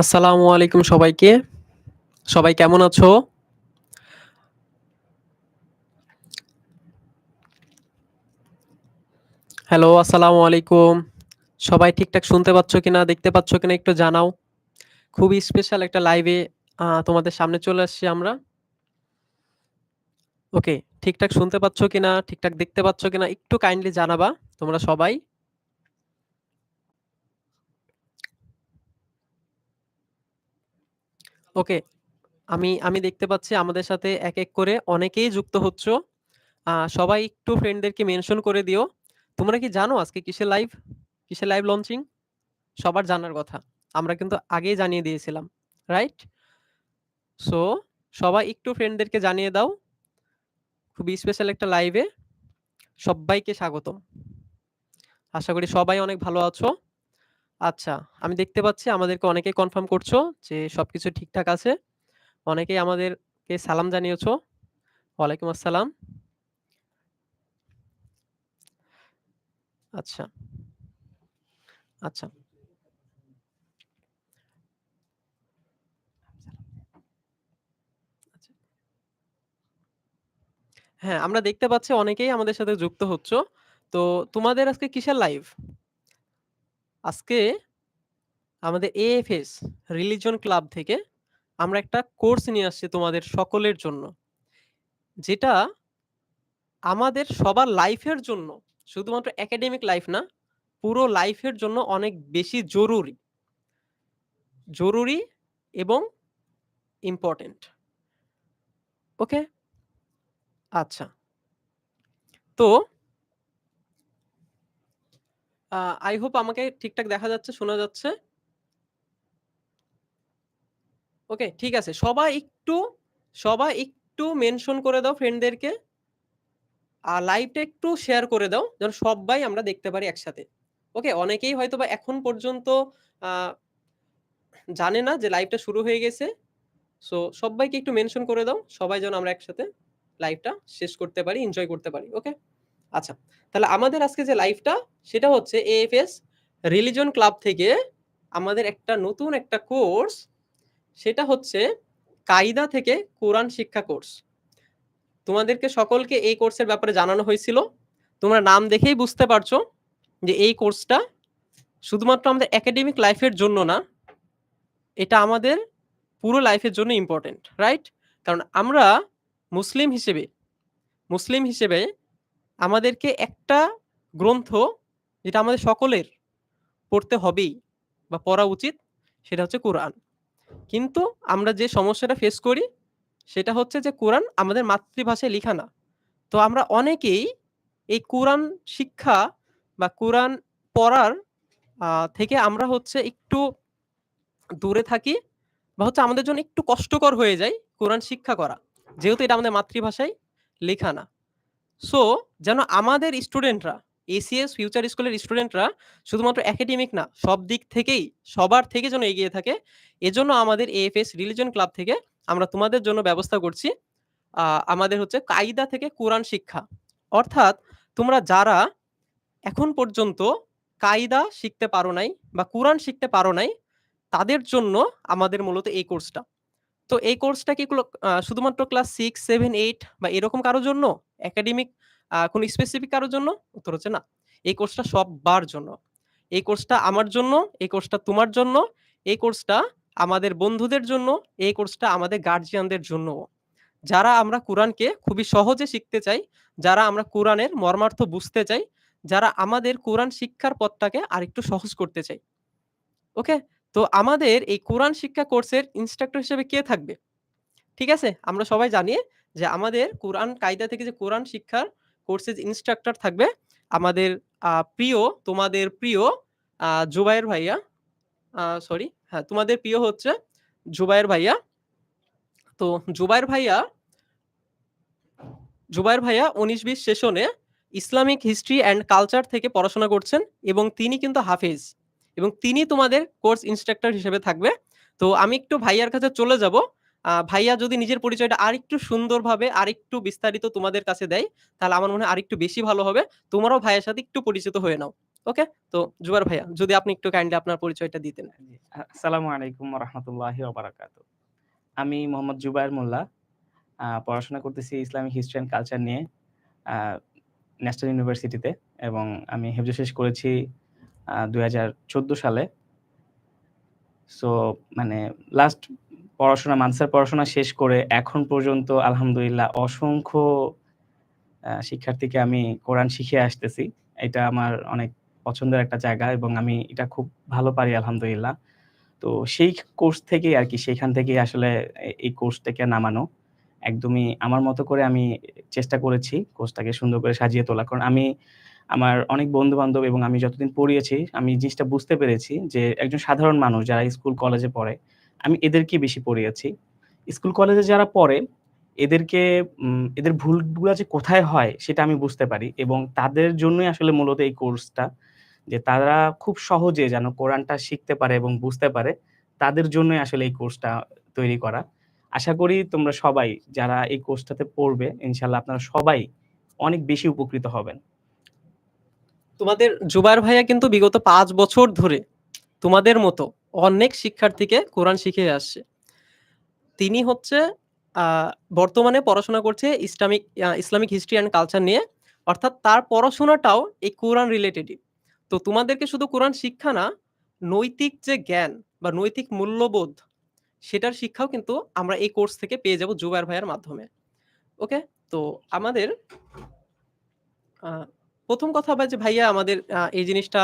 আসসালামু আলাইকুম সবাইকে। সবাই কেমন আছো? হ্যালো, আসসালামু আলাইকুম। সবাই ঠিকঠাক শুনতে পাচ্ছ কিনা, দেখতে পাচ্ছ কিনা একটু জানাও। খুবই স্পেশাল একটা লাইভে তোমাদের সামনে চলে আসছি আমরা। ওকে, ঠিকঠাক শুনতে পাচ্ছ কিনা, ঠিকঠাক দেখতে পাচ্ছ কিনা একটু কাইন্ডলি জানাবা তোমরা সবাই। ওকে, আমি আমি দেখতে পাচ্ছি আমাদের সাথে এক, এক করে অনেকেই যুক্ত হচ্ছ। সবাই একটু ফ্রেন্ডদেরকে মেনশন করে দিও। তোমরা কি জানো আজকে কিসের লাইভ? কিসের লাইভ লঞ্চিং? সবার জানার কথা। আমরা কিন্তু আগেই জানিয়ে দিয়েছিলাম। রাইট? সো সবাই একটু ফ্রেন্ডদেরকে জানিয়ে দাও। খুবই স্পেশাল একটা লাইভে সবাইকে স্বাগতম। আশা করি সবাই অনেক ভালো আছো। আচ্ছা, আমি দেখতে পাচ্ছি আমাদেরকে অনেকেই কনফার্ম করছ যে সবকিছু ঠিকঠাক আছে। অনেকেই আমাদেরকে সালাম জানিয়েছো। ওয়ালাইকুম আসসালাম। আচ্ছা। আচ্ছা। আচ্ছা। হ্যাঁ, আমরা দেখতে পাচ্ছি অনেকেই আমাদের সাথে যুক্ত হচ্ছ। তো তোমাদের আজকে কিসের লাইভ? আজকে আমাদের এএফএস রিলিজন ক্লাব থেকে আমরা একটা কোর্স নিয়ে আসছি তোমাদের সকলের জন্য। যেটা আমাদের সবার লাইফের জন্য শুধুমাত্র একাডেমিক লাইফ না, পুরো লাইফের জন্য অনেক বেশি জরুরি। জরুরি এবং ইম্পোর্টেন্ট। ওকে? আচ্ছা। তো আই হোপ আমাকে ঠিকঠাক দেখা যাচ্ছে, শোনা যাচ্ছে? ওকে, ঠিক আছে। সবাই একটু সবাই একটু মেনশন করে দাও ফ্রেন্ডদেরকে। আর লাইভটা একটু শেয়ার করে দাও, যেন সব্বাই আমরা দেখতে পারি একসাথে। ওকে? অনেকেই হয়তোবা এখন পর্যন্ত জানে না যে লাইভটা শুরু হয়ে গেছে। সো সব্বাইকে একটু মেনশন করে দাও। সবাই যেন আমরা একসাথে লাইভটা শেষ করতে পারি, এনজয় করতে পারি। ওকে? আচ্ছা। তাহলে আমাদের আজকে যে লাইভটা সেটা হচ্ছে এএফএস রিলিজন ক্লাব থেকে আমাদের একটা নতুন একটা কোর্স সেটা হচ্ছে কায়দা থেকে কোরআন শিক্ষা কোর্স। তোমাদেরকে সকলকে এই কোর্সের ব্যাপারে জানানো হয়েছিল। তোমরা নাম দেখেই বুঝতে পারছ যে এই কোর্সটা শুধুমাত্র আমাদের একাডেমিক লাইফের জন্য না, এটা আমাদের পুরো লাইফের জন্য ইম্পোর্টেন্ট। রাইট? কারণ আমরা মুসলিম হিসেবে মুসলিম হিসেবে আমাদেরকে একটা গ্রন্থ যেটা আমাদের সকলের পড়তে হবেই বা পড়া উচিত, সেটা হচ্ছে কোরআন। কিন্তু আমরা যে সমস্যাটা ফেস করি, সেটা হচ্ছে যে কোরআন আমাদের মাতৃভাষায় লিখা না। তো আমরা অনেকেই এই কোরআন শিক্ষা বা কোরআন পড়ার থেকে আমরা হচ্ছে একটু দূরে থাকি বা হচ্ছে আমাদের জন্য একটু কষ্টকর হয়ে যায় কোরআন শিক্ষা করা। যেহেতু এটা আমাদের মাতৃভাষায় লেখা না। সো যেন আমাদের স্টুডেন্টরা এসিএস ফিউচার স্কুলের স্টুডেন্টরা শুধুমাত্র একাডেমিক না, সব দিক থেকেই সবার থেকে যেন এগিয়ে থাকে। এজন্য আমাদের এএফএস রিলিজন ক্লাব থেকে আমরা তোমাদের জন্য ব্যবস্থা করছি। আমাদের হচ্ছে কায়দা থেকে কোরআন শিক্ষা। অর্থাৎ তোমরা যারা এখন পর্যন্ত কায়দা শিখতে পারো নাই বা কোরআন শিখতে পারো নাই, তাদের জন্য আমাদের মূলত এই কোর্সটা। তো এই কোর্সটা কি শুধুমাত্র ক্লাস 6, 7, 8 বা এরকম কারোর জন্য? একাডেমিক কোন স্পেসিফিক কারোর জন্য? উত্তর হচ্ছে না। এই কোর্সটা সব্বার জন্য। এই কোর্সটা আমার জন্য, এই কোর্সটা তোমার জন্য, এই কোর্সটা আমাদের বন্ধুদের জন্য, এই কোর্সটা আমাদের গার্জিয়ানদের জন্যও। যারা আমরা কোরআনকে খুবই সহজে শিখতে চাই, যারা আমরা কোরআনের মর্মার্থ বুঝতে চাই, যারা আমাদের কোরআন শিক্ষার পথটাকে আরেকটু সহজ করতে চাই। ওকে? তো আমাদের এই কোরআন শিক্ষা কোর্সের ইন্সট্রাক্টর হিসেবে কে থাকবে? ঠিক আছে? আমরা সবাই জানি যে আমাদের কোরআন কায়দা থেকে যে কোরআন শিক্ষার কোর্সের ইন্সট্রাক্টর থাকবে আমাদের প্রিয়, তোমাদের প্রিয় আ জুবায়ের ভাইয়া। সরি, হ্যাঁ, তোমাদের প্রিয় হচ্ছে জুবায়ের ভাইয়া। তো জুবায়ের ভাইয়া জুবায়ের ভাইয়া উনিশ বিশ সেশনে ইসলামিক হিস্ট্রি অ্যান্ড কালচার থেকে পড়াশোনা করছেন এবং তিনি কিন্তু হাফেজ এবং তিনি তোমাদের কোর্স ইন্সট্রাক্টর হিসেবে থাকবে। তো আমি একটু ভাইয়ার কাছে চলে যাব। ভাইয়া যদি নিজের পরিচয়টা আরেকটু সুন্দরভাবে আরেকটু বিস্তারিত তোমাদের কাছে দেয়, তাহলে আমার মনে হয় আরেকটু বেশি ভালো হবে। তোমরাও ভাইয়ের সাথে একটু পরিচিত হয়ে নাও। ওকে? তো জুবার ভাইয়া যদি আপনি একটু কাইন্ডলি আপনার পরিচয়টা দিতেন। আসসালামু আলাইকুম রাহমাতুল্লাহি আমি মোহাম্মদ জুবায়ের মোল্লা। পড়াশোনা করতেছি ইসলামিক হিস্ট্রি অ্যান্ড কালচার নিয়ে ন্যাশনাল ইউনিভার্সিটিতে এবং আমি হেফজ শেষ করেছি ২০১৪ সালে। সো মানে লাস্ট পড়াশোনা মাদ্রাসার পড়াশোনা শেষ করে এখন পর্যন্ত আলহামদুলিল্লাহ অসংখ্য শিক্ষার্থীকে আমি কোরআন শিখিয়ে আসতেছি। এটা আমার অনেক পছন্দের একটা জায়গা এবং আমি এটা খুব ভালো পারি আলহামদুলিল্লাহ। তো সেই কোর্স থেকেই আর কি সেখান থেকেই আসলে এই কোর্স থেকে নামানো। একদমই আমার মতো করে আমি চেষ্টা করেছি কোর্সটাকে সুন্দর করে সাজিয়ে তোলা। কারণ আমি আমার অনেক বন্ধু-বান্ধব এবং আমি যতদিন পড়িয়েছি আমি জিনিসটা বুঝতে পেরেছি যে একজন সাধারণ মানুষ যারা স্কুল কলেজে পড়ে, আমি এদেরকেই বেশি পড়িয়েছি। স্কুল কলেজে যারা পড়ে এদেরকে এদের ভুলগুলো যে কোথায় হয় সেটা আমি বুঝতে পারি এবং তাদের জন্যই আসলে মূলত এই কোর্সটা। যে তারা খুব সহজে যেন কোরআনটা শিখতে পারে এবং বুঝতে পারে, তাদের জন্যই আসলে এই কোর্সটা তৈরি করা। আশা করি তোমরা সবাই যারা এই কোর্সটাতে পড়বে ইনশাল্লাহ আপনারা সবাই অনেক বেশি উপকৃত হবেন। তোমাদের জুবায়ের ভাইয়া কিন্তু বিগত পাঁচ বছর ধরে তোমাদের মতো অনেক শিক্ষার্থীকে কোরআন শিখিয়ে আসছে। তিনি হচ্ছে বর্তমানে পড়াশোনা করছে Islamic Islamic history and culture নিয়ে। অর্থাৎ তার পড়াশোনাটাও এই কোরআন রিলেটেডই। তো তোমাদেরকে শুধু কোরআন শিক্ষা না, নৈতিক যে জ্ঞান বা নৈতিক মূল্যবোধ সেটার শিক্ষাও কিন্তু আমরা এই কোর্স থেকে পেয়ে যাব জুবায়ের ভাইয়ের মাধ্যমে। ওকে? তো আমাদের ১ম কথা বা যে ভাইয়া আমাদের এই জিনিসটা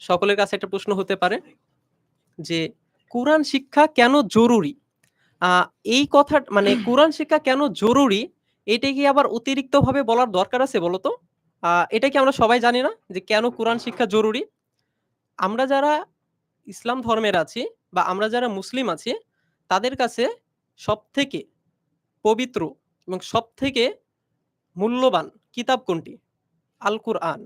সকলের কাছে একটা প্রশ্ন হতে পারে যে কোরআন শিক্ষা কেন জরুরি? এই কথা মানে কোরআন শিক্ষা কেন জরুরি? এটা কি আবার অতিরিক্তভাবে বলার দরকার আছে বলো তো? এটা কি আমরা সবাই জানি না যে কেন কোরআন শিক্ষা জরুরি? আমরা যারা ইসলাম ধর্মের আছি বা আমরা যারা মুসলিম আছি, তাদের কাছে সবথেকে পবিত্র এবং সবথেকে মূল্যবান কিতাব কোনটি? আল কুরআন।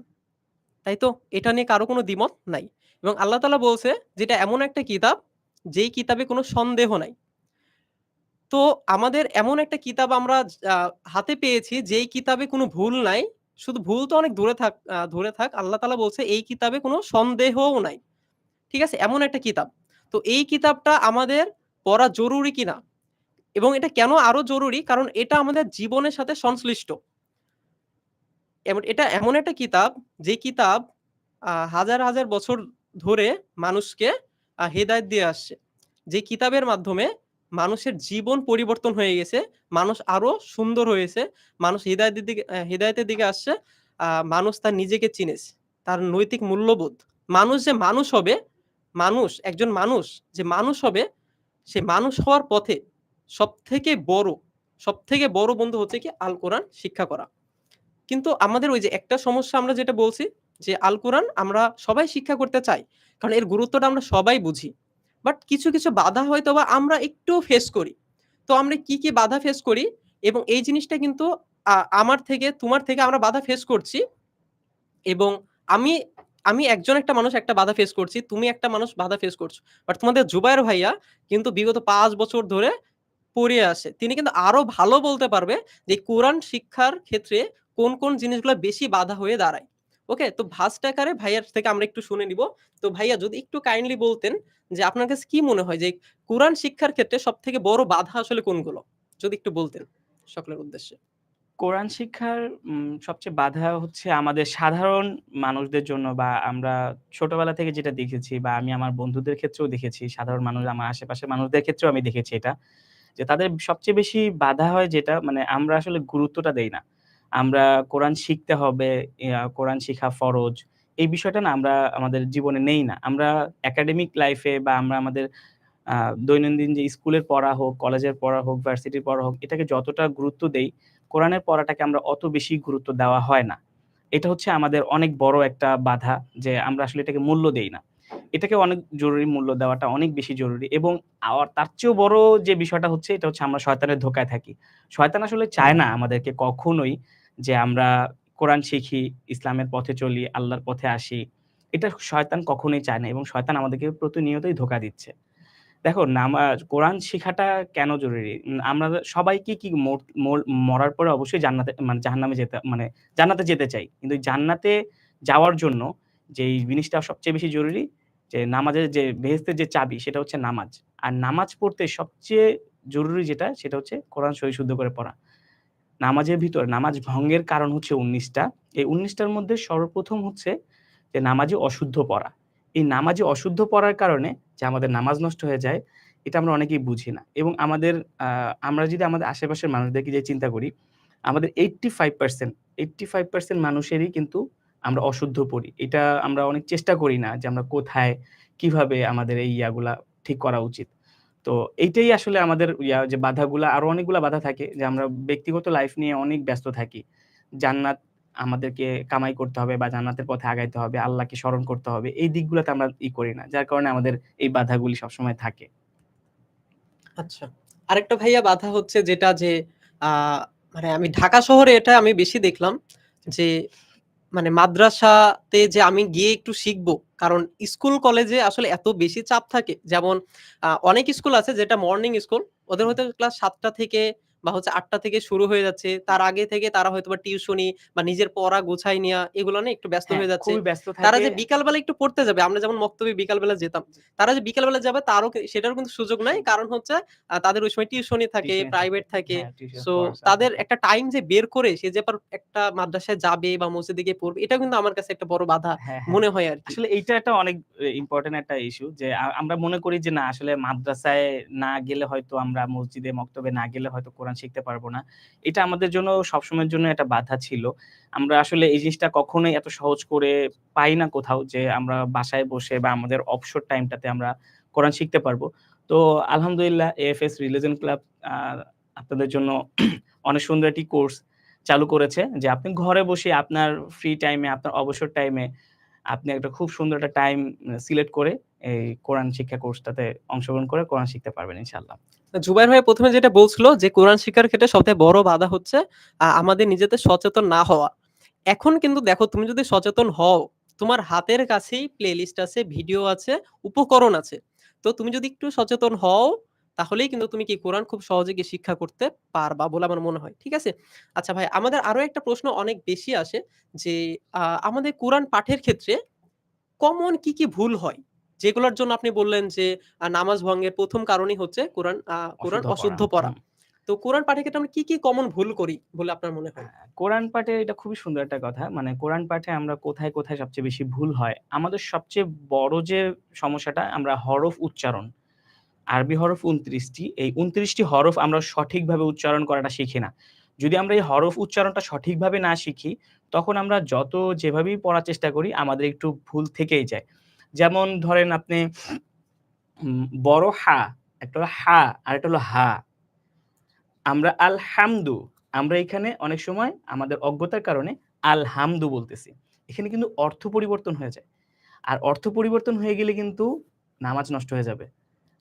তাই তো? এটা নিয়ে কারও কোনো দ্বিমত নাই। এবং আল্লাহ তাআলা বলছে যেটা এমন একটা কিতাব, যেই কিতাবে কোনো সন্দেহ নাই। তো আমাদের এমন একটা কিতাব আমরা হাতে পেয়েছি, যেই কিতাবে কোনো ভুল নাই। শুধু ভুল তো অনেক দূরে থাক ধরে থাক। আল্লাহ তাআলা বলছে এই কিতাবে কোনো সন্দেহও নাই। ঠিক আছে? এমন একটা কিতাব। তো এই কিতাবটা আমাদের পড়া জরুরি কিনা? এবং এটা কেন আরও জরুরি? কারণ এটা আমাদের জীবনের সাথে সংশ্লিষ্ট। এটা এমন একটা কিতাব যে কিতাব হাজার, হাজার বছর ধরে মানুষকে হেদায়েত দিয়ে আসছে। যে কিতাবের মাধ্যমে মানুষের জীবন পরিবর্তন হয়ে গেছে। মানুষ আরও সুন্দর হয়েছে। মানুষ হিদায়াতের দিকে হিদায়াতের দিকে আসছে। মানুষ তার নিজেকে চিনেছে। তার নৈতিক মূল্যবোধ। মানুষ যে মানুষ হবে, মানুষ একজন মানুষ যে মানুষ হবে, সে মানুষ হওয়ার পথে সবথেকে বড়, সবথেকে বড় বন্ধু হচ্ছে কি আল কোরআন শিক্ষা করা। কিন্তু আমাদের ওই যে একটা সমস্যা আমরা যেটা বলছি যে আল কোরআন আমরা সবাই শিক্ষা করতে চাই। কারণ এর গুরুত্বটা আমরা সবাই বুঝি। বাট কিছু, কিছু বাধা হয়তো বা আমরা একটু ফেস করি। তো আমরা কি, কি বাধা ফেস করি এবং এই জিনিসটা কিন্তু আমার থেকে তোমার থেকে আমরা বাধা ফেস করছি। এবং আমি আমি একজন একটা মানুষ একটা বাধা ফেস করছি। তুমি একটা মানুষ বাধা ফেস করছ। বাট তোমাদের জুবায়ের ভাইয়া কিন্তু বিগত পাঁচ বছর ধরে পড়ে আসে। তিনি কিন্তু আরও ভালো বলতে পারবে যে কোরআন শিক্ষার ক্ষেত্রে কোন, কোন জিনিসগুলা বেশি বাধা হয়ে দাঁড়ায়। ওকে? তো ভাস্ট আকারে ভাইয়ার থেকে আমরা একটু শুনে নিব। তো ভাইয়া যদি একটু কাইন্ডলি বলতেন যে আপনার কাছে কি মনে হয় যে কোরআন শিক্ষার ক্ষেত্রে সব থেকে বড় বাধা আসলে কোনগুলো? যদি একটু বলতেন সকলের উদ্দেশ্যে। কোরআন শিক্ষার সবচেয়ে বাধা হচ্ছে আমাদের সাধারণ মানুষদের জন্য বা আমরা ছোটবেলা থেকে যেটা দেখেছি বা আমি আমার বন্ধুদের ক্ষেত্রেও দেখেছি, সাধারণ মানুষ আমার আশেপাশের মানুষদের ক্ষেত্রেও আমি দেখেছি এটা। যে তাদের সবচেয়ে বেশি বাধা হয় যেটা মানে আমরা আসলে গুরুত্বটা দেই না। আমরা কোরআন শিখতে হবে, কোরআন শিখা ফরজ। এই বিষয়টা না আমরা আমাদের জীবনে নেই না। আমরা একাডেমিক লাইফে বা আমরা আমাদের দৈনন্দিন যে স্কুলের পড়া হোক, কলেজের পড়া হোক, ভার্সিটির পড়া হোক, এটাকে যতটা গুরুত্ব দেই, কোরআনের পড়াটাকে আমরা অত বেশি গুরুত্ব দেওয়া হয় না। এটা হচ্ছে আমাদের অনেক বড় একটা বাধা যে আমরা আসলে এটাকে মূল্য দেই না। এটাকে অনেক জরুরি মূল্য দেওয়াটা অনেক বেশি জরুরি এবং তার চেয়েও বড় যে বিষয়টা হচ্ছে এটা হচ্ছে আমরা শয়তানের ধোঁকায় থাকি। শয়তান আসলে চায় না আমাদেরকে কখনোই যে আমরা কোরআন শিখি, ইসলামের পথে চলি, আল্লাহর পথে আসি। এটা শয়তান কখনোই চায় না এবং শয়তান আমাদেরকে প্রতিনিয়তই ধোকা দিচ্ছে। দেখো নামাজ কোরআন শিখাটা কেন জরুরি? আমরা সবাই কি, কি মোর মোর মরার পরে অবশ্যই জান্নাতে মানে জাহান্নামে যেতে মানে জান্নাতে যেতে চাই। কিন্তু জান্নাতে যাওয়ার জন্য যে জিনিসটা সবচেয়ে বেশি জরুরি যে নামাজের যে বেহেস্তের যে চাবি সেটা হচ্ছে নামাজ। আর নামাজ পড়তে সবচেয়ে জরুরি যেটা সেটা হচ্ছে কোরআন শরীফ শুদ্ধ করে পড়া। নামাজের ভিতর নামাজ ভঙ্গের কারণ হচ্ছে উনিশটা এই ১৯ টার মধ্যে সর্বপ্রথম হচ্ছে যে নামাজে অশুদ্ধ পড়া। এই নামাজে অশুদ্ধ পড়ার কারণে যে আমাদের নামাজ নষ্ট হয়ে যায়, এটা আমরা অনেকেই বুঝি না। এবং আমাদের আমরা যদি আমাদের আশেপাশের মানুষদেরকে যে চিন্তা করি, আমাদের 85% 85% মানুষেরই কিন্তু আমরা অশুদ্ধ পড়ি। এটা আমরা অনেক চেষ্টা করি না যে আমরা কোথায়, কীভাবে আমাদের এই ইয়াগুলা ঠিক করা উচিত। তো এইটাই আসলে আমাদের যে বাধাগুলা আরও অনেকগুলা বাধা থাকে যে আমরা ব্যক্তিগত লাইফ নিয়ে অনেক ব্যস্ত থাকি। জান্নাত আমাদেরকে কামাই করতে হবে বা জান্নাতের পথে আগাইতে হবে, আল্লাহকে স্মরণ করতে হবে। এই দিকগুলোতে আমরা ই করি না। যার কারণে আমাদের এই বাধাগুলি সবসময় থাকে। আচ্ছা। আরেকটা ভাইয়া বাধা হচ্ছে যেটা যে মানে আমি ঢাকা শহরে এটা আমি বেশি দেখলাম যে মানে মাদ্রাসাতে যে আমি গিয়ে একটু শিখব। কারণ স্কুল কলেজে আসলে এত বেশি চাপ থাকে। যেমন অনেক স্কুল আছে যেটা মর্নিং স্কুল। ওদের হয়তো ক্লাস সাতটা থেকে বা হচ্ছে ৮ টা থেকে শুরু হয়ে যাচ্ছে। তার আগে থেকে তারা হয়তোবা টিউশনি বা নিজের পড়া গুছায় নেয়া এগুলো নিয়ে একটু ব্যস্ত হ্যাঁ, হয়ে যাচ্ছে। তারা। যে বিকালবেলা একটু পড়তে যাবে, আমরা যেমন মক্তবে বিকালবেলা যেতাম। তারা যে বিকালবেলা যাবে তারও সেটারও কিন্তু সুযোগ নাই। কারণ হচ্ছে তাদের ওই সময় টিউশনি থাকে, প্রাইভেট থাকে। হ্যাঁ, সো তাদের একটা টাইম যে বের করে সে যে একটা মাদ্রাসায় যাবে বা মসজিদে গিয়ে পড়বে, এটা কিন্তু আমার কাছে একটা বড় বাধা হ্যাঁ, হ্যাঁ। মনে হয় আর আসলে এইটা একটা অনেক ইম্পোর্টেন্ট একটা ইস্যু যে আমরা মনে করি যে না আসলে মাদ্রাসায় না গেলে হয়তো আমরা মসজিদে মক্তবে না গেলে হয়তো কোরআন শিখতে পারব না। এটা আমাদের জন্য সবসময়ের জন্য একটা বাধা ছিল। আমরা আসলে এই জিনিসটা কখনোই এত সহজ করে পাই না কোথাও যে আমরা বাসায় বসে বা আমাদের অবসর টাইমটাতে আমরা কোরআন শিখতে পারব। তো আলহামদুলিল্লাহ এএফএস রিলিজন ক্লাব আপনাদের জন্য অনেক সুন্দর একটি কোর্স চালু করেছে যে আপনি ঘরে বসে আপনার ফ্রি টাইমে, আপনার অবসর টাইমে আপনি একটা খুব সুন্দর একটা টাইম সিলেক্ট করে এই কোরআন শিক্ষা কোর্সটাতে অংশগ্রহণ করে কোরআন শিখতে পারবেন ইনশাআল্লাহ। জুবাইর ভাই প্রথমে যেটা বলছিল যে কোরআন শিক্ষার ক্ষেত্রে সবথেকে বড় বাধা হচ্ছে আমাদের নিজেদের সচেতন না হওয়া। এখন কিন্তু দেখো তুমি যদি সচেতন হও, তোমার হাতের কাছেই প্লেলিস্ট আছে, ভিডিও আছে, উপকরণ আছে। তো তুমি যদি একটু সচেতন হও, তাহলেই কিন্তু তুমি কি কোরআন খুব সহজে গিয়ে শিক্ষা করতে পারবা বলে আমার মনে হয়। ঠিক আছে? আচ্ছা ভাই আমাদের আরও একটা প্রশ্ন অনেক বেশি আসে যে আমাদের কোরআন পাঠের ক্ষেত্রে কমন কি, কি ভুল হয়? যেগুলোর জন্য আপনি বললেন যে নামাজ ভঙ্গের প্রথম কারণই হচ্ছে কোরআন কোরআন অশুদ্ধ পড়া। তো কোরআন পাঠের ক্ষেত্রে আমরা কি, কি কমন ভুল করি বলে আপনার মনে হয়? কোরআন পাঠে এটা খুবই সুন্দর একটা কথা। মানে কোরআন পাঠে আমরা কোথায়, কোথায় সবচেয়ে বেশি ভুল হয়? আমাদের সবচেয়ে বড় যে সমস্যাটা আমরা হরফ উচ্চারণ। আরবি হরফ উনত্রিশটি এই উনত্রিশটি হরফ আমরা সঠিকভাবে উচ্চারণ করাটা শিখি না। যদি আমরা এই হরফ উচ্চারণটা সঠিকভাবে না শিখি, তখন আমরা যত যেভাবেই পড়ার চেষ্টা করি আমাদের একটু ভুল থেকেই যায়। যেমন ধরেন আপনি বড় হা, একটা হলো হা, আর একটা হলো হা। আমরা আল হামদু, আমরা এখানে অনেক সময় আমাদের অজ্ঞতার কারণে আল হামদু বলতেছি। এখানে কিন্তু অর্থ পরিবর্তন হয়ে যায়। আর অর্থ পরিবর্তন হয়ে গেলে কিন্তু নামাজ নষ্ট হয়ে যাবে।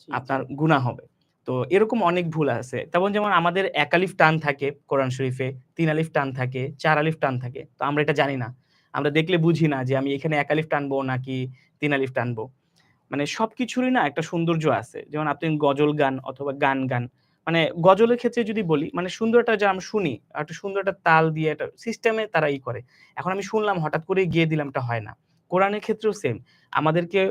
আপনার। গুনাহ হবে। তো এরকম অনেক ভুল আছে। তেমন যেমন আমাদের এক আলিফ টান থাকে কোরআন শরীফে, তিন আলিফ টান থাকে, চার আলিফ টান থাকে। তো আমরা এটা জানি না। আমরা দেখলে বুঝি না যে আমি এখানে ১ আলিফ টানবো নাকি ৩ আলিফ টানবো। মানে সবকিছুরই না একটা সৌন্দর্য আছে। যেমন আপনি গজল গান অথবা গান গান। মানে গজলের ক্ষেত্রে যদি বলি মানে সুন্দর একটা যে আমি শুনি, একটা সুন্দর একটা তাল দিয়ে একটা সিস্টেমে তারা ই করে। এখন আমি শুনলাম হঠাৎ করে গিয়ে দিলাম এটা হয় না। কোরআনের ক্ষেত্রেও সেম। আমাদেরকে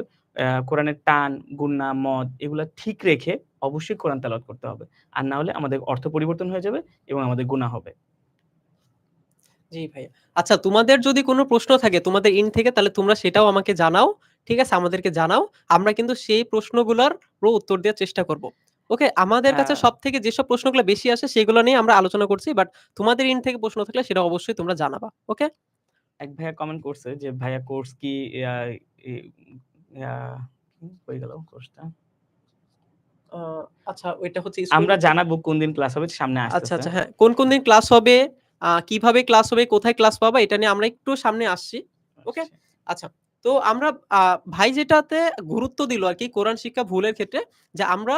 কোরআনের টান, গুন্না, মদ এগুলা ঠিক রেখে অবশ্যই কোরআন তেলাওয়াত করতে হবে। আর না হলে আমাদের অর্থ পরিবর্তন হয়ে যাবে এবং আমাদের গুনাহ হবে। জি ভাইয়া। আচ্ছা তোমাদের যদি কোনো প্রশ্ন থাকে তোমাদের ইন থেকে তাহলে তোমরা সেটাও আমাকে জানাও। ঠিক আছে? আমাদেরকে জানাও। আমরা কিন্তু সেই প্রশ্নগুলোর পুরো উত্তর দেওয়ার চেষ্টা করব। ওকে? আমাদের কাছে সব থেকে যেসব প্রশ্নগুলো বেশি আসে সেগুলো নিয়ে আমরা আলোচনা করছি। বাট তোমাদের এন্ড থেকে প্রশ্ন থাকলে সেটা অবশ্যই তোমরা জানাবা। ওকে? এক ভাইয়া কমেন্ট করছে যে ভাইয়া কোর্স কি কই গেল কোর্সটা? আচ্ছা ওইটা হচ্ছে আমরা জানাব কোন দিন ক্লাস হবে সামনে আচ্ছা, আচ্ছা হ্যাঁ। কোন, কোন দিন ক্লাস হবে, কীভাবে ক্লাস হবে, কোথায় ক্লাস পাবা এটা নিয়ে আমরা একটু সামনে আসছি। ওকে? আচ্ছা। তো আমরা ভাই যেটাতে গুরুত্ব দিল আর কি কোরআন শিক্ষা ভুলের ক্ষেত্রে যে আমরা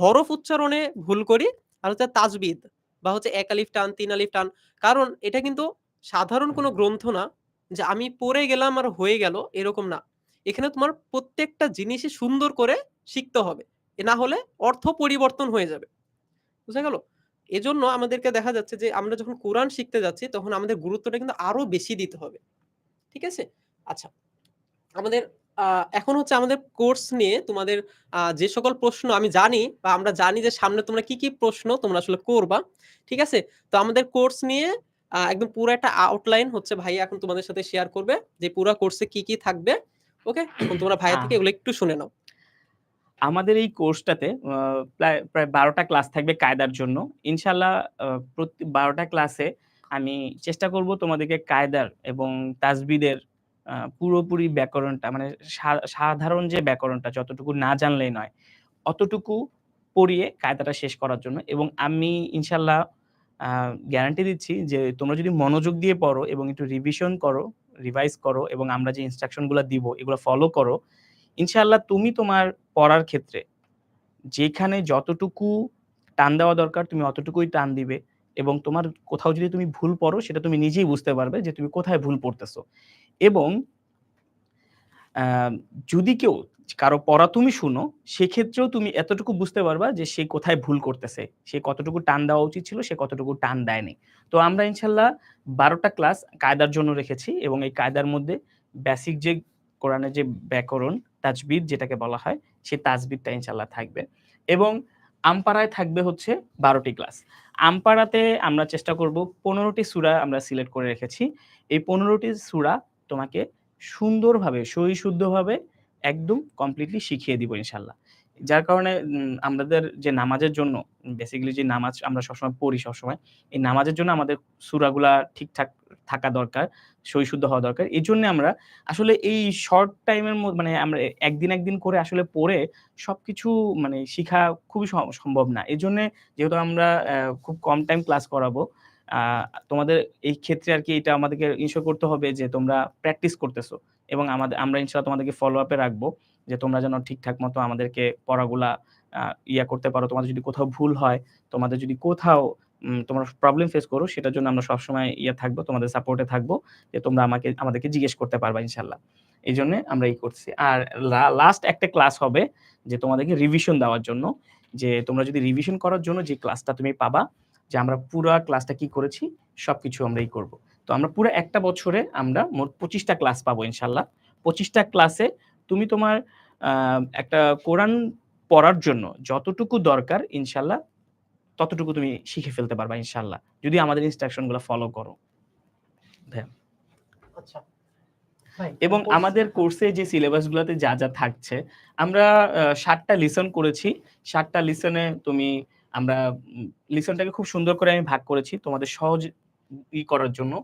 হরফ উচ্চারণে ভুল করি আর হচ্ছে তাজবিদ বা হচ্ছে এক আলিফ টান, তিন আলিফ টান। কারণ এটা কিন্তু সাধারণ কোনো গ্রন্থ না যে আমি পড়ে গেলাম আর হয়ে গেল এরকম না। এখানে তোমার প্রত্যেকটা জিনিসই সুন্দর করে শিখতে হবে। না হলে অর্থ পরিবর্তন হয়ে যাবে। বুঝা গেল? এজন্য আমাদেরকে দেখা যাচ্ছে যে আমরা যখন কোরআন শিখতে যাচ্ছি তখন আমাদের গুরুত্বটা কিন্তু আরও বেশি দিতে হবে। ঠিক আছে? আচ্ছা। আমাদের এখন হচ্ছে আমাদের কোর্স নিয়ে তোমাদের যে সকল প্রশ্ন আমি জানি বা আমরা জানি যে সামনে তোমরা কি, কি প্রশ্ন তোমরা আসলে করবা। ঠিক আছে? তো আমাদের কোর্স নিয়ে একদম পুরো একটা আউটলাইন হচ্ছে ভাইয়া এখন তোমাদের সাথে শেয়ার করবে যে পুরা কোর্সে কি, কি থাকবে। ওকে? এখন তোমরা ভাইয়া থেকে এগুলো একটু শুনে নাও। আমাদের এই কোর্সটাতে প্রায় প্রায় বারোটা ক্লাস থাকবে কায়দার জন্য। ইনশাল্লাহ প্রতি বারোটা ক্লাসে আমি চেষ্টা করব তোমাদেরকে কায়দার এবং তাজবিদের পুরোপুরি ব্যাকরণটা মানে সাধারণ যে ব্যাকরণটা যতটুকু না জানলেই নয়, অতটুকু পড়িয়ে কায়দাটা শেষ করার জন্য এবং আমি ইনশাল্লাহ গ্যারান্টি দিচ্ছি যে তোমরা যদি মনোযোগ দিয়ে পড়ো এবং একটু রিভিশন করো, রিভাইজ করো এবং আমরা যে ইনস্ট্রাকশনগুলো দিব এগুলো ফলো করো। ইনশাল্লাহ তুমি তোমার পড়ার ক্ষেত্রে যেখানে যতটুকু টান দেওয়া দরকার তুমি অতটুকুই টান দিবে এবং তোমার কোথাও যদি তুমি ভুল পড়ো সেটা তুমি নিজেই বুঝতে পারবে যে তুমি কোথায় ভুল পড়তেছো। এবং যদি কেউ কারও পড়া তুমি শুনো, সেক্ষেত্রেও তুমি এতটুকু বুঝতে পারবা যে সে কোথায় ভুল করতেছে। সে কতটুকু টান দেওয়া উচিত ছিল, সে কতটুকু টান দেয়নি। তো আমরা ইনশাল্লাহ বারোটা ক্লাস কায়দার জন্য রেখেছি এবং এই কায়দার মধ্যে বেসিক যে কোরআনের যে ব্যাকরণ, তাজবিদ যেটাকে বলা হয়, সেই তাজবিদটা ইনশাল্লাহ থাকবে। এবং আমপারায় থাকবে হচ্ছে ১২ টি ক্লাস। আমপারাতে আমরা চেষ্টা করব ১৫ টি সূরা আমরা সিলেক্ট করে রেখেছি। এই ১৫ টি সূরা তোমাকে সুন্দরভাবে সহিশুদ্ধভাবে একদম কমপ্লিটলি শিখিয়ে দিব ইনশাল্লাহ যার কারণে আমাদের যে নামাজের জন্য বেসিক্যালি যে নামাজ আমরা সবসময় পড়ি সবসময়, এই নামাজের জন্য আমাদের সূরাগুলা ঠিকঠাক থাকা দরকার, সহিশুদ্ধ হওয়া দরকার। এজন্য আমরা আসলে এই শর্ট টাইমের মধ্যে মানে আমরা একদিন, একদিন করে আসলে পড়ে সবকিছু মানে শিখা খুবই সম্ভব না। এজন্যে যেহেতু আমরা খুব কম টাইম ক্লাস করাবো, তোমাদের এই ক্ষেত্রে আর কি এটা আমাদেরকে ইনশিওর করতে হবে যে তোমরা প্র্যাকটিস করতেছো এবং আমাদের আমরা ইনশাআল্লাহ তোমাদেরকে ফলো আপ রাখব যে তোমরা যেন ঠিকঠাক মতো আমাদেরকে পড়াগুলা ইয়া করতে পারো। তোমাদের যদি কোথাও ভুল হয়, তোমাদের যদি কোথাও তোমরা প্রবলেম ফেস করো সেটার জন্য আমরা সবসময় ইয়ে থাকব, তোমাদের সাপোর্টে থাকব। যে তোমরা আমাকে আমাদেরকে জিজ্ঞেস করতে পারবা ইনশাল্লাহ এই এজন্যে আমরা এই করছি। আর লাস্ট একটা ক্লাস হবে যে তোমাদেরকে রিভিশন দেওয়ার জন্য। যে তোমরা যদি রিভিশন করার জন্য যে ক্লাসটা তুমি পাবা, যে আমরা পুরা ক্লাসটা কি করেছি সবকিছু আমরা ই করব। তো আমরা পুরা একটা বছরে আমরা মোট পঁচিশটা ক্লাস পাবো ইনশাল্লাহ পঁচিশটা ক্লাসে তুমি তোমার একটা কোরআন পড়ার জন্য যতটুকু দরকার ইনশাল্লাহ ততটুকু তুমি শিখে ফেলতে পারবা ইনশাল্লাহ যদি আমাদের ইনস্ট্রাকশনগুলা ফলো করো। আচ্ছা। এবং আমাদের। কোর্সে যে সিলেবাস গুলাতে যা, যা থাকছে, আমরা ষাটটা লিসন করেছি। ষাটটা লিসনে তুমি আমরা লিসনটাকে খুব সুন্দর করে আমি ভাগ করেছি তোমাদের সহজ ই করার জন্য।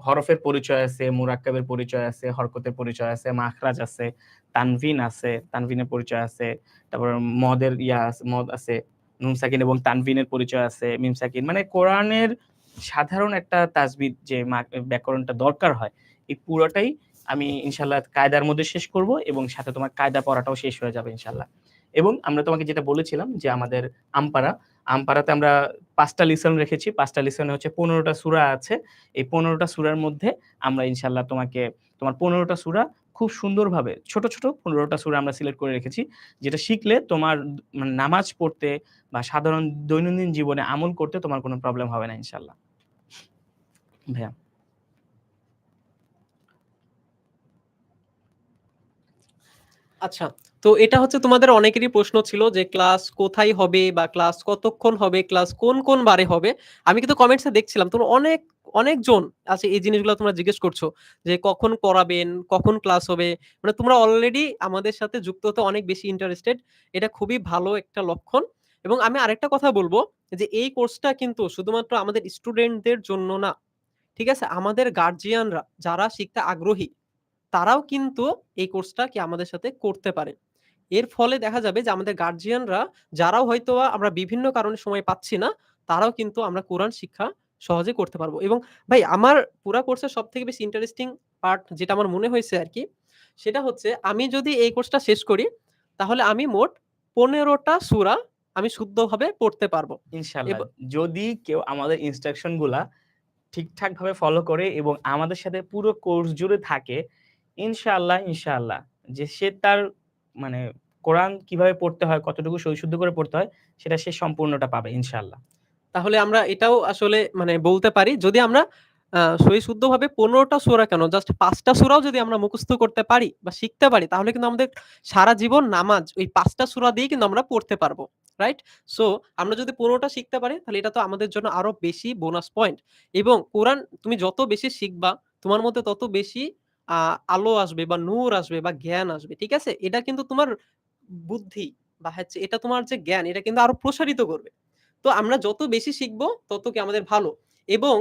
হরফের পরিচয় আছে, মুরাক্কাবের পরিচয় আছে, হরকতের পরিচয় আছে, মাখরাজ আছে, তানভিন আছে, তানভিনের পরিচয় আছে। তারপর মদের ইয়া মদ আছে, নুন সাকিন এবং তানভিনের পরিচয় আছে, মিম সাকিন। মানে কোরআনের সাধারণ একটা তাজবিদ যে ব্যাকরণটা দরকার হয়, এই পুরোটাই আমি ইনশাল্লাহ কায়দার মধ্যে শেষ করব এবং সাথে তোমার কায়দা পড়াটাও শেষ হয়ে যাবে ইনশাআল্লাহ। এবং আমরা তোমাকে যেটা বলেছিলাম যে আমাদের আমপারা, আমপারাতে আমরা ৫ টা লিসন রেখেছি। ৫ টা লিসনে হচ্ছে ১৫ টা সূরা আছে। এই পনেরোটা সুরার মধ্যে আমরা ইনশাল্লাহ তোমাকে তোমার ১৫ টা সূরা খুব সুন্দরভাবে ছোট, ছোট ১৫ টা সূরা আমরা সিলেক্ট করে রেখেছি। যেটা শিখলে তোমার মানে নামাজ পড়তে বা সাধারণ দৈনন্দিন জীবনে আমল করতে তোমার কোনো প্রবলেম হবে না ইনশাল্লাহ ভাইয়া। আচ্ছা। তো এটা হচ্ছে তোমাদের অনেকেরই প্রশ্ন ছিল যে ক্লাস কোথায় হবে বা ক্লাস কতক্ষণ হবে, ক্লাস কোন, কোন বারে হবে? আমি কিন্তু কমেন্টস দেখছিলাম তোমরা অনেক, অনেকজন আছে এই জিনিসগুলো তোমরা জিজ্ঞেস করছ যে কখন করাবেন কখন ক্লাস হবে? মানে তোমরা অলরেডি আমাদের সাথে যুক্ত হতে অনেক বেশি ইন্টারেস্টেড। এটা খুবই ভালো একটা লক্ষণ। এবং আমি আরেকটা কথা বলব যে এই কোর্সটা কিন্তু শুধুমাত্র আমাদের স্টুডেন্টদের জন্য না। ঠিক আছে? আমাদের গার্জিয়ানরা যারা শিখতে আগ্রহী, তারাও কিন্তু এই কোর্সটা কি আমাদের সাথে করতে পারে। এর ফলে দেখা যাবে যে আমাদের গার্জিয়ানরা যারাও হয়তোবা আমরা বিভিন্ন কারণে সময় পাচ্ছি না, তারাও কিন্তু আমরা কোরআন শিক্ষা সহজে করতে পারব। এবং ভাই আমার পুরা কোর্সের সব থেকে বেশি ইন্টারেস্টিং পার্ট যেটা আমার মনে হয়েছে আর কি সেটা হচ্ছে আমি যদি এই কোর্সটা শেষ করি, তাহলে আমি মোট পনেরোটা সুরা আমি শুদ্ধভাবে পড়তে পারব। ইনশাআল্লাহ। যদি কেউ আমাদের ইনস্ট্রাকশনগুলা ঠিকঠাকভাবে ফলো করে এবং আমাদের সাথে পুরো কোর্স জুড়ে থাকে, ইনশাআল্লাহ, ইনশাআল্লাহ যে সে তার মানে কোরআন কীভাবে পড়তে হয়, কতটুকু সহিশুদ্ধ করে পড়তে হয়, সেটা সে সম্পূর্ণটা পাবে ইনশাল্লাহ তাহলে আমরা এটাও আসলে মানে বলতে পারি যদি আমরা সহি শুদ্ধভাবে ১৫ টা কেন জাস্ট ৫ টা সূরাও যদি আমরা মুখস্থ করতে পারি বা শিখতে পারি তাহলে কিন্তু আমাদের সারা জীবন নামাজ ওই ৫ টা সূরা দিয়েই কিন্তু আমরা পড়তে পারব। রাইট? সো আমরা যদি পনেরোটা শিখতে পারি তাহলে এটা তো আমাদের জন্য আরও বেশি বোনাস পয়েন্ট এবং কোরআন তুমি যত বেশি শিখবা তোমার মধ্যে তত বেশি আ আলো আসবে বা নূর আসবে বা জ্ঞান আসবে। ঠিক আছে? এটা কিন্তু তোমার বুদ্ধি বা হচ্ছে এটা তোমার যে জ্ঞান এটা কিন্তু আরও প্রসারিত করবে। তো আমরা যত বেশি শিখব তত কি আমাদের ভালো এবং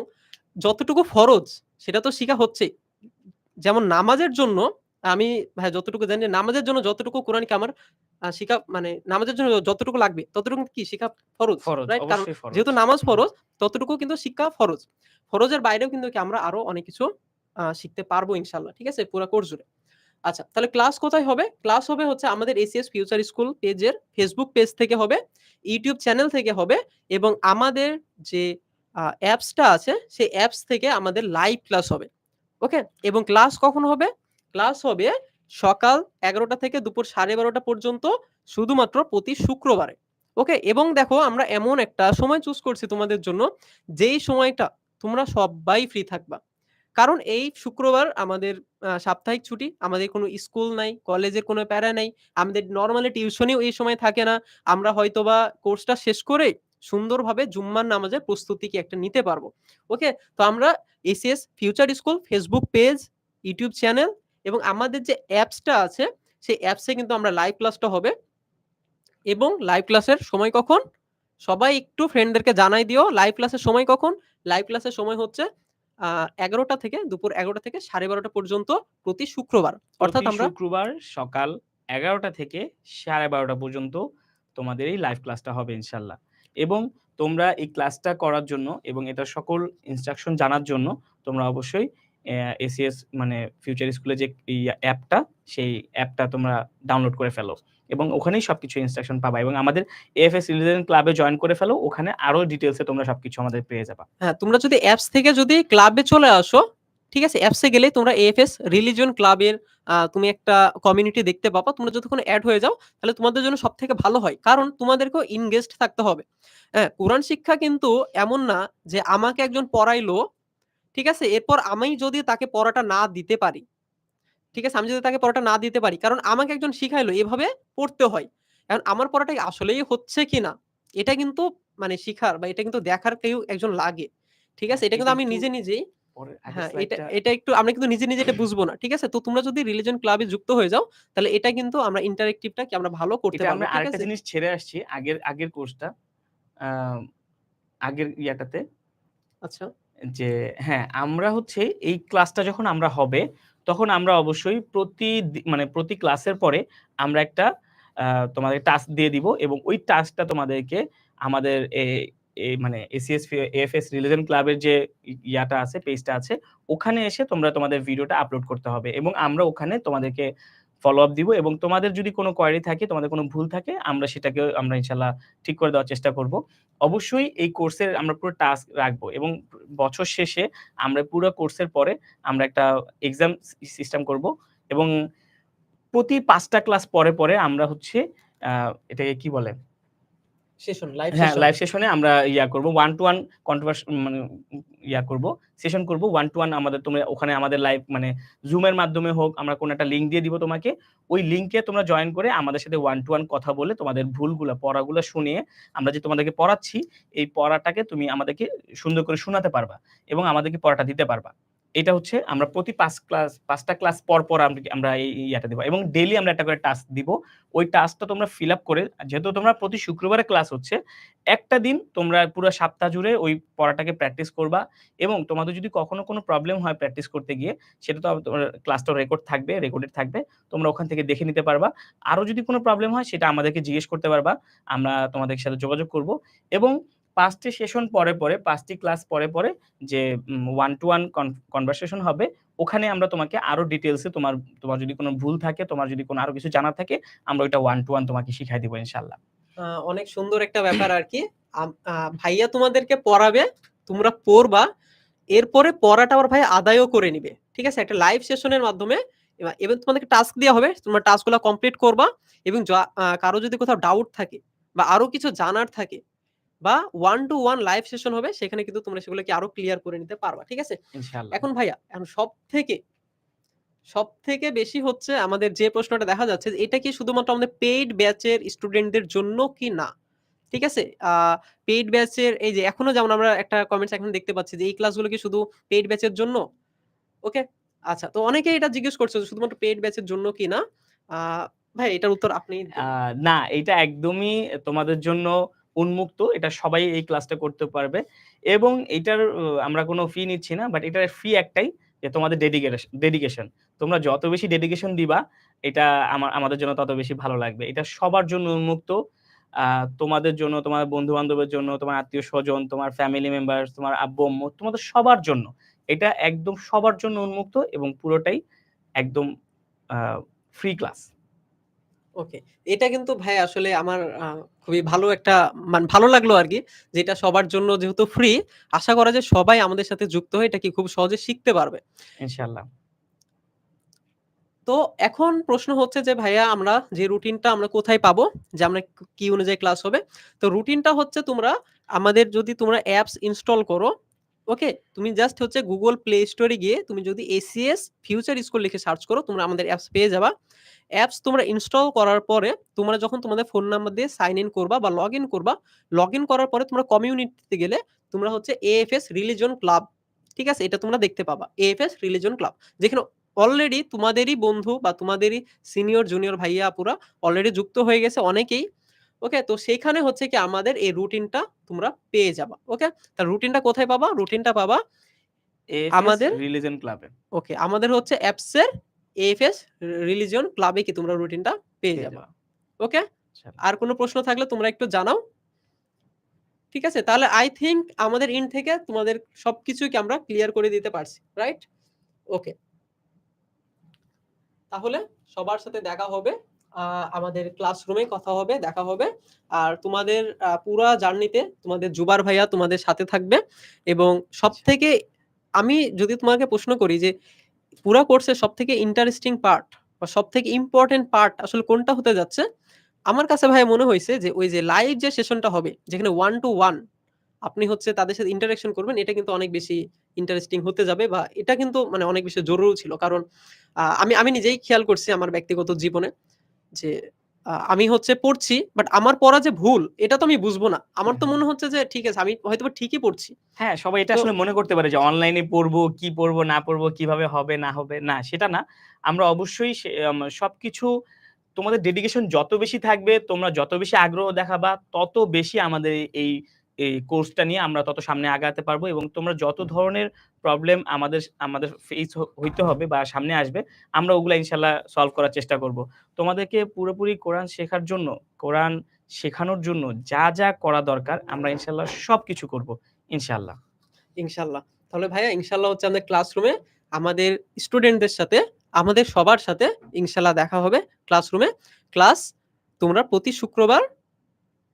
যতটুকু ফরজ সেটা তো শিখা হচ্ছেই। যেমন নামাজের জন্য আমি ভাই যতটুকু জানি নামাজের জন্য যতটুকু কোরআনকে আমার আ শিখা মানে নামাজের জন্য যতটুকু লাগবে ততটুকু কি শিখা ফরজ। ফরজ, রাইট? কারণ অবশ্যই ফরজ। যেহেতু নামাজ ফরজ ততটুকু কিন্তু শিক্ষা ফরজ। ফরজের বাইরেও কিন্তু কি আমরা আরও অনেক কিছু শিখতে পারব ইনশাল্লাহ ঠিক আছে? পুরা কোর্স জুড়ে। আচ্ছা তাহলে ক্লাস কোথায় হবে? ক্লাস হবে হচ্ছে আমাদের এসিএস ফিউচার স্কুল পেজের ফেসবুক পেজ থেকে হবে, ইউটিউব চ্যানেল থেকে হবে এবং আমাদের যে অ্যাপসটা আছে সেই অ্যাপস থেকে আমাদের লাইভ ক্লাস হবে। ওকে? এবং ক্লাস কখন হবে? ক্লাস হবে সকাল ১১টা থেকে দুপুর ১২:৩০ পর্যন্ত শুধুমাত্র প্রতি শুক্রবারে। ওকে? এবং দেখো আমরা এমন একটা সময় চুজ করছি তোমাদের জন্য যেই সময়টা তোমরা সব্বাই ফ্রি থাকবা। কারণ এই শুক্রবার আমাদের সাপ্তাহিক ছুটি। আমাদের কোনো স্কুল নাই, কলেজের কোনো প্যারা নাই। আমাদের নর্মালি টিউশনিও এই সময় থাকে না। আমরা হয়তোবা কোর্সটা শেষ করে সুন্দরভাবে জুম্মার নামাজের প্রস্তুতি কি একটা নিতে পারব। ওকে? তো আমরা ACS future school Facebook page, YouTube channel এবং আমাদের যে অ্যাপসটা আছে সেই অ্যাপসে কিন্তু আমরা লাইভ ক্লাসটা হবে। এবং লাইভ ক্লাসের সময় কখন? সবাই একটু ফ্রেন্ডদেরকে জানাই দিও লাইভ ক্লাসের সময় কখন? লাইভ ক্লাসের সময় হচ্ছে ১১টা থেকে দুপুর ১১টা থেকে ১২:৩০ পর্যন্ত প্রতি শুক্রবার। অর্থাৎ আমরা শুক্রবার সকাল ১১টা থেকে ১২:৩০ পর্যন্ত তোমাদের এই লাইভ ক্লাসটা হবে ইনশাল্লাহ এবং তোমরা এই ক্লাসটা করার জন্য এবং এটা সকল ইনস্ট্রাকশন জানার জন্য তোমরা অবশ্যই এসিএস মানে ফিউচার স্কুলের যে অ্যাপটা সেই অ্যাপটা তোমরা ডাউনলোড করে ফেলো। এবং ওখানেই সবকিছু ইনস্ট্রাকশন পাবা এবং আমাদের এএফএস রিলিজন ক্লাবে জয়েন করে ফেলো। ওখানে আরও ডিটেলসে তোমরা সবকিছু আমাদের পেয়ে যাবা। হ্যাঁ, তোমরা যদি অ্যাপস থেকে যদি ক্লাবে চলে আসো, ঠিক আছে? অ্যাপসে গেলেই তোমরা এফএস রিলিজন ক্লাবের তুমি একটা কমিউনিটি দেখতে পাবা। তোমরা যতক্ষণ অ্যাড হয়ে যাও তাহলে তোমাদের জন্য সব থেকে ভালো হয়। কারণ তোমাদেরকেও এনগেজড থাকতে হবে। হ্যাঁ, কোরআন শিক্ষা কিন্তু এমন না যে আমাকে একজন পড়াইলো, ঠিক আছে? এরপর আমি যদি তাকে পড়াটা না দিতে পারি, ঠিক আছে? আমি যদি তাকে পড়াটা না দিতে পারি, কারণ আমাকে একজন শিখাইলো এভাবে পড়তে হয়। এখন আমার পড়াটা আসলেই হচ্ছে কিনা এটা কিন্তু মানে শিখার বা এটা কিন্তু দেখার কেউ একজন লাগে। ঠিক আছে? এটা কিন্তু আমি নিজে, নিজেই হ্যাঁ, এটা এটা একটু আমরা কিন্তু নিজে, নিজে এটা বুঝব না। ঠিক আছে? তো তোমরা যদি রিলিজন ক্লাবে যুক্ত হয়ে যাও তাহলে এটা কিন্তু আমরা ইন্টারেক্টিভটা কি আমরা ভালো করতে পারব। আমরা আরেকটা জিনিস ছেড়ে আসছি আগের আগের কোর্সটা। আগের ইয়াটাতে আচ্ছা। যে হ্যাঁ, আমরা হচ্ছে এই ক্লাসটা যখন আমরা হবে, তখন আমরা অবশ্যই প্রতি মানে প্রতি ক্লাসের পরে আমরা একটা তোমাদের টাস্ক দিয়ে দিব এবং ওই টাস্কটা তোমাদেরকে আমাদের মানে এসিএস ফি এএফএস রিলিজন ক্লাবের যে ইয়াটা আছে, পেজটা আছে, ওখানে এসে তোমরা তোমাদের ভিডিওটা আপলোড করতে হবে এবং আমরা ওখানে তোমাদেরকে ফলো আপ দিব এবং তোমাদের যদি কোনো কোয়ারি থাকে, তোমাদের কোনো ভুল থাকে, আমরা সেটাকে আমরা ইনশাল্লাহ ঠিক করে দেওয়ার চেষ্টা করব। অবশ্যই এই কোর্সের আমরা পুরো টাস্ক রাখব এবং বছর শেষে আমরা পুরো কোর্সের পরে আমরা একটা এক্সাম সিস্টেম করব এবং প্রতি পাঁচটা ক্লাস পরে, পরে আমরা হচ্ছে এটাকে কি বলে? সেশন, লাইভ হ্যাঁ, লাইভ সেশনে আমরা ইয়া করব। ওয়ান টু ওয়ান কন্ট্রোভার্স মানে ইয়া করব, সেশন করব। ওয়ান টু ওয়ান আমাদের তোমরা ওখানে আমাদের লাইভ মানে এর মাধ্যমে হোক, আমরা কোনো একটা লিঙ্ক দিয়ে দিব তোমাকে। ওই লিঙ্কে তোমরা জয়েন করে আমাদের সাথে ওয়ান টু ওয়ান কথা বলে তোমাদের ভুলগুলা, পড়াগুলা শুনিয়ে আমরা যে তোমাদেরকে পড়াচ্ছি, এই পড়াটাকে তুমি আমাদেরকে সুন্দর করে শোনাতে পারবা এবং আমাদেরকে পড়াটা দিতে পারবা। এটা হচ্ছে আমরা প্রতি পাঁচ ক্লাস পাঁচটা ক্লাস পর, পর আমরা এই ইয়াটা দিব এবং ডেইলি আমরা একটা করে টাস্ক দিব। ওই টাস্কটা তোমরা ফিল আপ করে যেহেতু তোমরা প্রতি শুক্রবারে ক্লাস হচ্ছে, একটা দিন তোমরা পুরো সপ্তাহ জুড়ে ওই পড়াটাকে প্র্যাকটিস করবা এবং তোমাদের যদি কখনো কোনো প্রবলেম হয় প্র্যাকটিস করতে গিয়ে, সেটা তো তোমার ক্লাসটাও রেকর্ড থাকবে, রেকর্ডেড থাকবে। তোমরা ওখান থেকে দেখে নিতে পারবা। আরও যদি কোনো প্রবলেম হয় সেটা আমাদেরকে জিজ্ঞেস করতে পারবা। আমরা তোমাদের সাথে যোগাযোগ করব এবং ৫ টি সেশন পরে, পরে পাঁচটি ক্লাস পরে, পরে যে one to one con conversation হবে, ওখানে আমরা তোমাকে আরও ডিটেলসে তোমার তোমার যদি কোনো ভুল থাকে, তোমার যদি কোনো আরও কিছু জানার থাকে, আমরা ওইটা ওয়ান টু ওয়ান তোমাকে শিখাই দিব ইনশাল্লাহ অনেক সুন্দর একটা ব্যাপার আর কি ভাইয়া তোমাদেরকে পড়াবে, তোমরা পড়বা। এরপরে পড়াটা আবার ভাই আদায়ও করে নিবে। ঠিক আছে? একটা লাইভ সেশনের মাধ্যমে এবা তোমাদেরকে টাস্ক দেওয়া হবে। তোমরা টাস্কগুলা কমপ্লিট করবা এবং কারও যদি কোথাও ডাউট থাকে বা আরও কিছু জানার থাকে, বা one to one live session হবে সেখানে কিন্তু তোমরা সেগুলোকে আরও ক্লিয়ার করে নিতে পারবা ঠিক আছে? এখন ভাইয়া এখন সব থেকে সব থেকে বেশি হচ্ছে আমাদের যে প্রশ্নটা দেখা যাচ্ছে এটা কি শুধুমাত্র আমাদের পেইড ব্যাচের স্টুডেন্টদের জন্য কি না? ঠিক আছে? পেইড ব্যাচের এই যে এখনও যেমন আমরা একটা কমেন্টস এখন দেখতে পাচ্ছি যে এই ক্লাসগুলো কি শুধু পেইড ব্যাচের জন্য? ওকে আচ্ছা তো অনেকে এটা জিজ্ঞেস করছে শুধুমাত্র পেইড ব্যাচের জন্য কি না? আহ, ভাই এটার উত্তর আপনি না এটা একদমই তোমাদের জন্য উন্মুক্ত, এটা সবাই এই ক্লাসটা করতে পারবে। এবং এটার আমরা কোনো ফি নিচ্ছি না বাট এটার ফি একটাই যে তোমাদের ডেডিকেশন ডেডিকেশন তোমরা যত বেশি ডেডিকেশন দিবা, এটা আমার আমাদের জন্য তত বেশি ভালো লাগবে। এটা সবার জন্য উন্মুক্ত। তোমাদের জন্য, তোমার বন্ধু বান্ধবের জন্য, তোমার আত্মীয় স্বজন, তোমার ফ্যামিলি মেম্বার তোমার আব্বু, আম্মু, তোমাদের সবার জন্য। এটা একদম সবার জন্য উন্মুক্ত এবং পুরোটাই একদম ফ্রি ক্লাস ওকে। এটা কিন্তু ভাই আসলে আমার খুবই ভালো একটা মানে ভালো লাগল আর কি যেটা সবার জন্য যেহেতু ফ্রি আশা করা যায় সবাই আমাদের সাথে যুক্ত হয়ে এটা কি খুব সহজে শিখতে পারবে। ইনশাল্লাহ তো এখন প্রশ্ন হচ্ছে যে ভাইয়া আমরা যে রুটিনটা আমরা কোথায় পাবো যে আমরা কি অনুযায়ী ক্লাস হবে তো রুটিনটা হচ্ছে তোমরা আমাদের যদি তোমরা অ্যাপস ইনস্টল করো ওকে, তুমি জাস্ট হচ্ছে গুগল প্লে স্টোরে গিয়ে তুমি যদি এসিএস ফিউচার স্কুল লিখে সার্চ করো, তোমরা আমাদের অ্যাপস পেয়ে যাবা। অ্যাপস তোমরা ইনস্টল করার পরে তোমরা যখন তোমাদের ফোন নাম্বার দিয়ে সাইন ইন করবা বা লগ ইন করবা লগ ইন করার পরে তোমরা কমিউনিটিতে গেলে তোমরা হচ্ছে এএফএস রিলিজন ক্লাব ঠিক আছে? এটা তোমরা দেখতে পাবা এএফএস রিলিজন ক্লাব যেখানে অলরেডি তোমাদেরই বন্ধু বা তোমাদেরই সিনিয়র জুনিয়র ভাইয়া, আপুরা অলরেডি যুক্ত হয়ে গেছে অনেকেই। ওকে তো সেইখানে হচ্ছে কি আমাদের এই রুটিনটা তোমরা পেয়ে যাবা। ওকে তা রুটিনটা কোথায় পাবা? রুটিনটা পাবা আমাদের- রিলিজন ক্লাবে ওকে আমাদের হচ্ছে অ্যাপসের এএফএস রিলিজন ক্লাবে কি তোমরা রুটিনটা পেয়ে যাবা। ওকে আর কোনো প্রশ্ন থাকলে তোমরা একটু জানাও। ঠিক আছে? তাহলে আই থিংক আমাদের ইন থেকে তোমাদের সবকিছুই কি আমরা ক্লিয়ার করে দিতে পারছি রাইট ওকে তাহলে সবার সাথে দেখা হবে। আমাদের ক্লাসরুমে কথা হবে, দেখা হবে। আর তোমাদের পুরা জার্নিতে তোমাদের জুবার ভাইয়া তোমাদের সাথে থাকবে। এবং সব থেকে আমি যদি তোমাকে প্রশ্ন করি যে, পুরা কোর্সের সব থেকে ইন্টারেস্টিং পার্ট বা সব থেকে ইম্পর্টেন্ট পার্ট আসলে কোনটা হতে যাচ্ছে? আমার কাছে ভাই মনে হয়েছে যে, ওই যে লাইভ যে সেশনটা হবে, যেখানে ওয়ান টু ওয়ান আপনি হচ্ছে তাদের সাথে ইন্টারাকশন করবেন, এটা কিন্তু অনেক বেশি ইন্টারেস্টিং হতে যাবে বা এটা কিন্তু মানে অনেক বেশি জরুরি ছিল। কারণ আমি আমি নিজেই খেয়াল করছি আমার ব্যক্তিগত জীবনে যে আমি হচ্ছে পড়ছি বাট আমার পড়া যে ভুল এটা তো আমি বুঝব না। আমার তো মনে হচ্ছে যে ঠিক আছে আমি হয়তো ঠিকই পড়ছি। হ্যাঁ সবাই এটা আসলে মনে করতে পারে যে অনলাইনে পড়ব কি পড়ব না পড়ব কীভাবে হবে না হবে? না সেটা না। আমরা অবশ্যই সবকিছু তোমাদের ডেডিকেশন যত বেশি থাকবে তোমরা যত বেশি আগ্রহ দেখাবা তত বেশি আমাদের এই এই কোর্সটা নিয়ে আমরা তত সামনে আগাতে পারব এবং তোমরা যত ধরনের প্রবলেম আমাদের আমাদের ফেস হইতে হবে বা সামনে আসবে, আমরা ওগুলো ইনশাল্লাহ সলভ করার চেষ্টা করব। তোমাদেরকে পুরোপুরি কোরআন শেখার জন্য, কোরআন শেখানোর জন্য যা যা করা দরকার, আমরা ইনশাল্লাহ সব কিছু করব, ইনশাল্লাহ। ইনশাল্লাহ। তাহলে ভাইয়া, ইনশাল্লাহ হচ্ছে আমাদের ক্লাসরুমে আমাদের স্টুডেন্টদের সাথে, আমাদের সবার সাথে ইনশাল্লাহ দেখা হবে ক্লাসরুমে ক্লাস তোমরা প্রতি শুক্রবার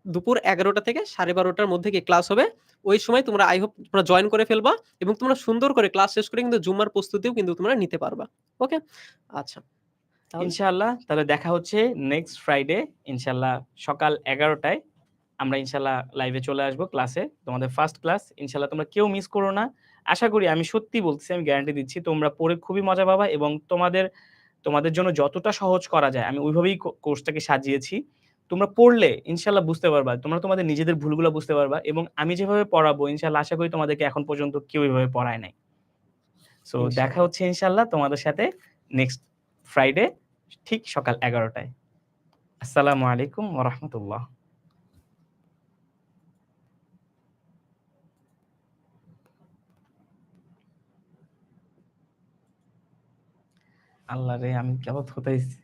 দুপুর এগারোটা থেকে সাড়ে বারোটার মধ্যে কি ক্লাস হবে। ওই সময় তোমরা আই হোপ তোমরা জয়েন করে ফেলবা এবং তোমরা সুন্দর করে ক্লাস শেষ করে কিন্তু জুম্মার প্রস্তুতিও কিন্তু তোমরা নিতে পারবা। ওকে আচ্ছা। ইনশাল্লাহ তাহলে দেখা হচ্ছে নেক্সট ফ্রাইডে ইনশাল্লাহ সকাল এগারোটায়। আমরা ইনশাল্লাহ লাইভে চলে আসব ক্লাসে তোমাদের ফার্স্ট ক্লাস ইনশাল্লাহ তোমরা কেউ মিস করো না। আশা করি, আমি সত্যি বলছি আমি গ্যারান্টি দিচ্ছি, তোমরা পড়ে খুবই মজা পাবা এবং তোমাদের তোমাদের জন্য যতটা সহজ করা যায়, আমি ওইভাবেই কোর্সটাকে সাজিয়েছি। তোমরা পড়লে ইনশাল্লাহ বুঝতে পারবা তোমরা তোমাদের নিজেদের ভুলগুলো বুঝতে পারবা এবং আমি যেভাবে পড়াবো ইনশাল্লাহ আশা করি তোমাদেরকে এখন পর্যন্ত কেউ এইভাবে পড়ায় নাই। সো দেখা হচ্ছে ইনশাল্লাহ তোমাদের সাথে নেক্সট ফ্রাইডে ঠিক সকাল এগারোটায়। আসসালামু আলাইকুম ওরহমতুল্লাহ আল্লাহ রে আমি কেবল হতাইছি